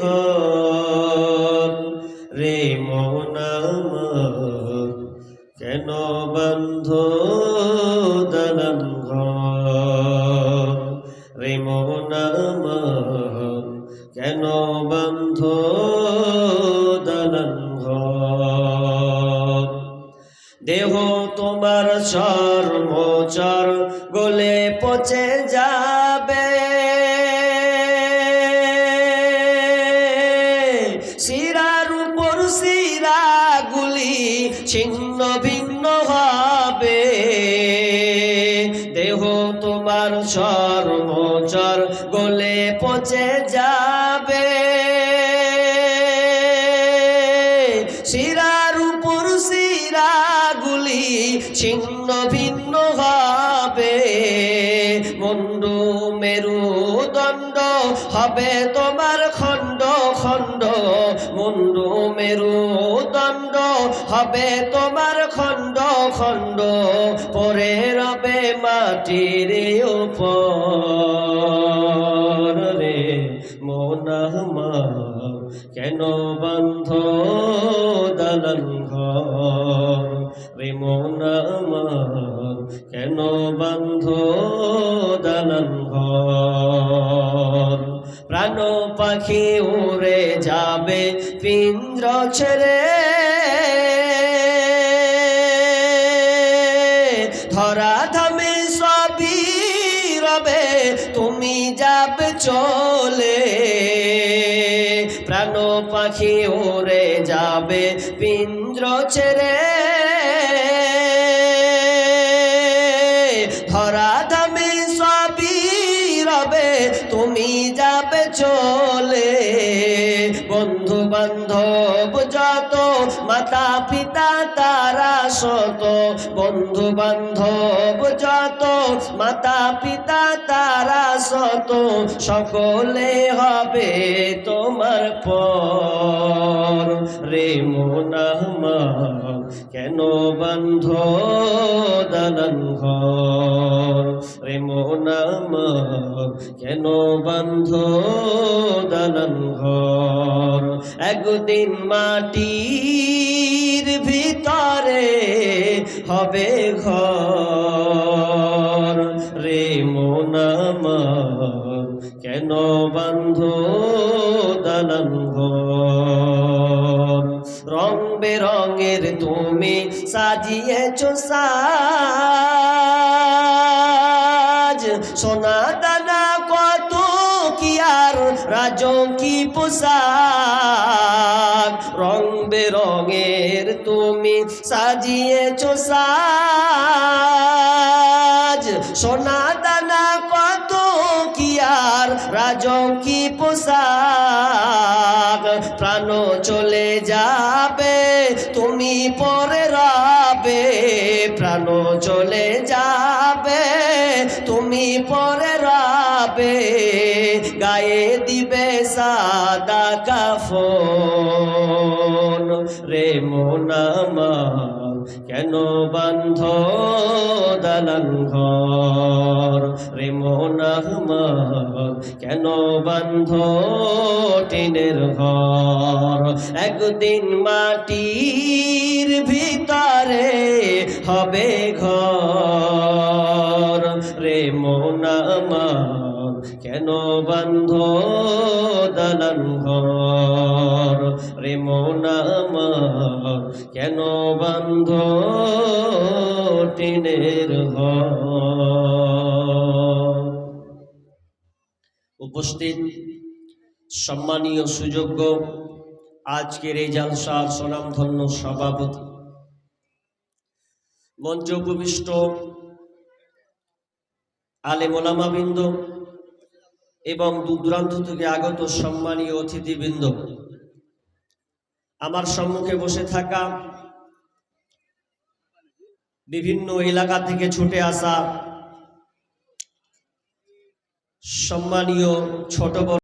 ঘর। রে মন কেন বন্ধ দালান ঘর? রে মন কেন বন্ধ দালান ঘর? দেহ তোমার চর্মচর গলে পচে যাবে ভিন্ন হবে দেহ তোমার চর্মচর গলে পচে যাবে। শিরার উপর শিরাগুলি ছিন্ন ভিন্ন হবে মুন্ডু মেরু দণ্ড হবে তোমার মেরু দণ্ড, হবে তোমার খণ্ড খণ্ড পরে রবে মাটির উপর। রে মোনাহমা কেন বন্ধ দালান ঘর? রে মোনামা কেন বন্ধ প্রাণ পাখি উড়ে যাবে পিঞ্জ ছেড়ে। ধরা ধামে সবই রবে, তুমি যাবে চলে। প্রাণ পাখি উড়ে যাবে পিঞ্জ ছেড়ে। ধরা তুমি যাবে চলে। বন্ধু বান্ধব যত, মাতা পিতা তারা শত। বন্ধু বান্ধব যত, মাতা পিতা তারা শত। সকলে হবে তোমার পর। রে মোনামা কেন বন্ধ? দালান ঘর। রে মোনামা কেন বন্ধ দালান ঘর? একদিন মাটির ভিতরে হবে ঘর। রে মোনামা কেন বন্ধ দালান বেরঙের তুমি সাজিয়েছ সাজ। সোনা দানা কত কি আর রাজকি পোশাক। রং বেরঙের তুমি সাজিয়েছ সাজ। সোনা দানা কত কি আর রাজকি পোশাক। প্রাণ চলে যাবে তুমি পরে রাবে প্রাণ চলে যাবে। তুমি পরে রাবে গায়ে দিবে সাদা কাফন। রে মোনামা কেন বন্ধ দালান ঘর? রে মোনামা কেন বন্ধ টিনের ঘর? একদিন মাটির ভিতরে হবে ঘর। রে মোনামা কেন বন্ধ দালান ঘর? কেন বন্ধ টিনের উপস্থিত সম্মানীয় সুযোগ্য আজকের এই জালসার স্বনামধন্য সভাপতি, মঞ্চ উপবিষ্ট আলে মোলামাবৃন্দ এবং দূর দূরান্ত থেকে আগত সম্মানীয় অতিথিবৃন্দ আমার সম্মুখে বসে থাকা বিভিন্ন এলাকা থেকে ছুটে আসা সম্মানীয় ছোট বড়